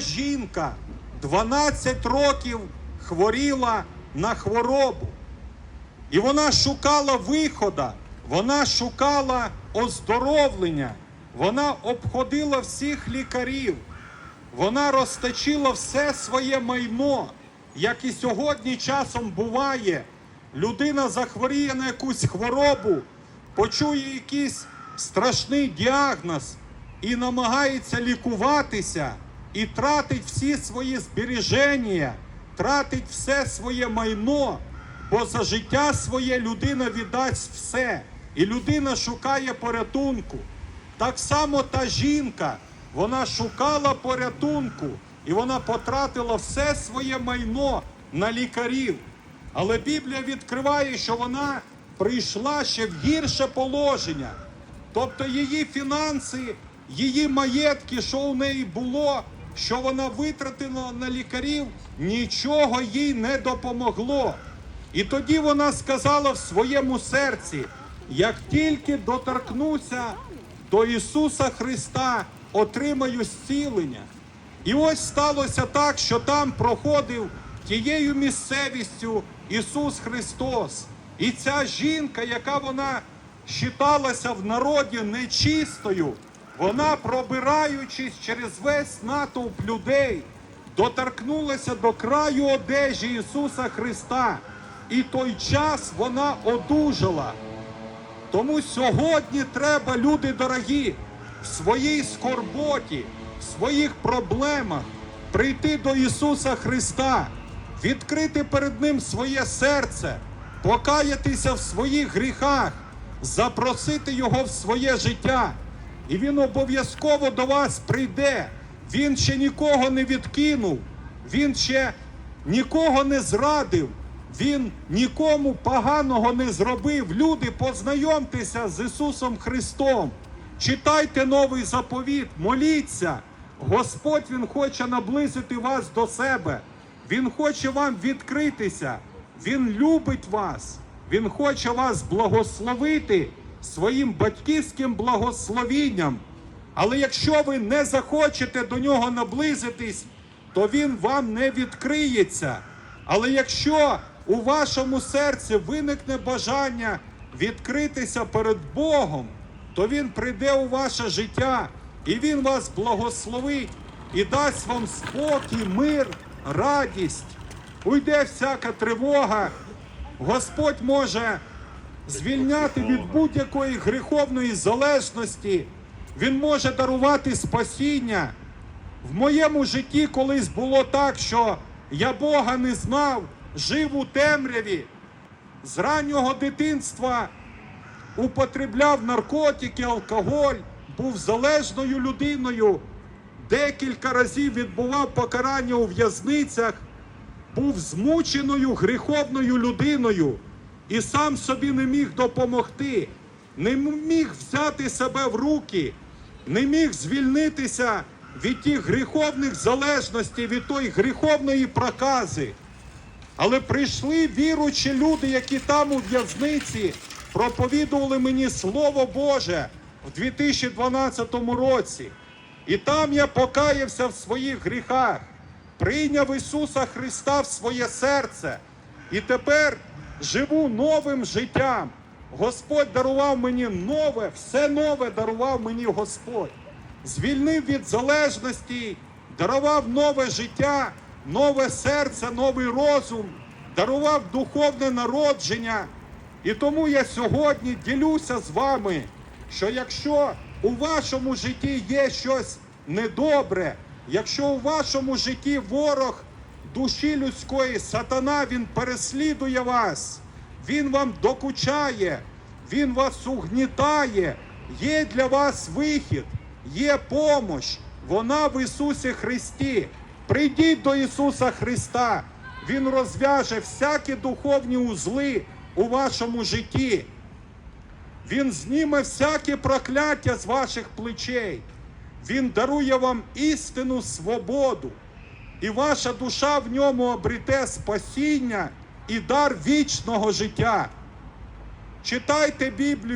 жінка 12 років хворіла на хворобу. І вона шукала виходу, вона шукала оздоровлення, вона обходила всіх лікарів, вона розточила все своє майно, як і сьогодні часом буває. Людина захворіє на якусь хворобу, почує якийсь страшний діагноз і намагається лікуватися, і тратить всі свої збереження, тратить все своє майно, бо за життя своє людина віддасть все. І людина шукає порятунку. Так само та жінка, вона шукала порятунку, і вона потратила все своє майно на лікарів. Але Біблія відкриває, що вона прийшла ще в гірше положення. Тобто її фінанси, її маєтки, що у неї було, що вона витратила на лікарів, нічого їй не допомогло. І тоді вона сказала в своєму серці: як тільки доторкнуся до Ісуса Христа, отримаю зцілення. І ось сталося так, що там проходив тією місцевістю Ісус Христос. І ця жінка, яка вона считалася в народі нечистою, вона, пробираючись через весь натовп людей, доторкнулася до краю одежі Ісуса Христа. І той час вона одужала. Тому сьогодні треба, люди дорогі, в своїй скорботі, в своїх проблемах прийти до Ісуса Христа, відкрити перед Ним своє серце, покаятися в своїх гріхах, запросити Його в своє життя. І Він обов'язково до вас прийде. Він ще нікого не відкинув, Він ще нікого не зрадив. Він нікому поганого не зробив. Люди, познайомтеся з Ісусом Христом. Читайте новий заповіт, моліться. Господь Він хоче наблизити вас до себе. Він хоче вам відкритися. Він любить вас. Він хоче вас благословити своїм батьківським благословінням. Але якщо ви не захочете до нього наблизитись, то він вам не відкриється. Але якщо у вашому серці виникне бажання відкритися перед Богом, то Він прийде у ваше життя і Він вас благословить і дасть вам спокій, мир, радість. Уйде всяка тривога. Господь може звільняти від будь-якої гріховної залежності. Він може дарувати спасіння. В моєму житті колись було так, що я Бога не знав, жив у темряві. З раннього дитинства употребляв наркотики, алкоголь, був залежною людиною, декілька разів відбував покарання у в'язницях, був змученою гріховною людиною і сам собі не міг допомогти, не міг взяти себе в руки, не міг звільнитися від тих гріховних залежностей, від тої гріховної прокази. Але прийшли віручі люди, які там у в'язниці проповідували мені Слово Боже в 2012 році. І там я покаявся в своїх гріхах, прийняв Ісуса Христа в своє серце. І тепер живу новим життям. Господь дарував мені нове, все нове дарував мені Господь. Звільнив від залежності, дарував нове життя, нове серце, новий розум, дарував духовне народження. І тому я сьогодні ділюся з вами, що якщо у вашому житті є щось недобре, якщо у вашому житті ворог душі людської, сатана, він переслідує вас, він вам докучає, він вас угнітає, є для вас вихід, є помощ, вона в Ісусі Христі. Прийдіть до Ісуса Христа, Він розв'яже всякі духовні узли у вашому житті. Він зніме всяке прокляття з ваших плечей. Він дарує вам істинну свободу, і ваша душа в ньому обрете спасіння і дар вічного життя. Читайте Біблію.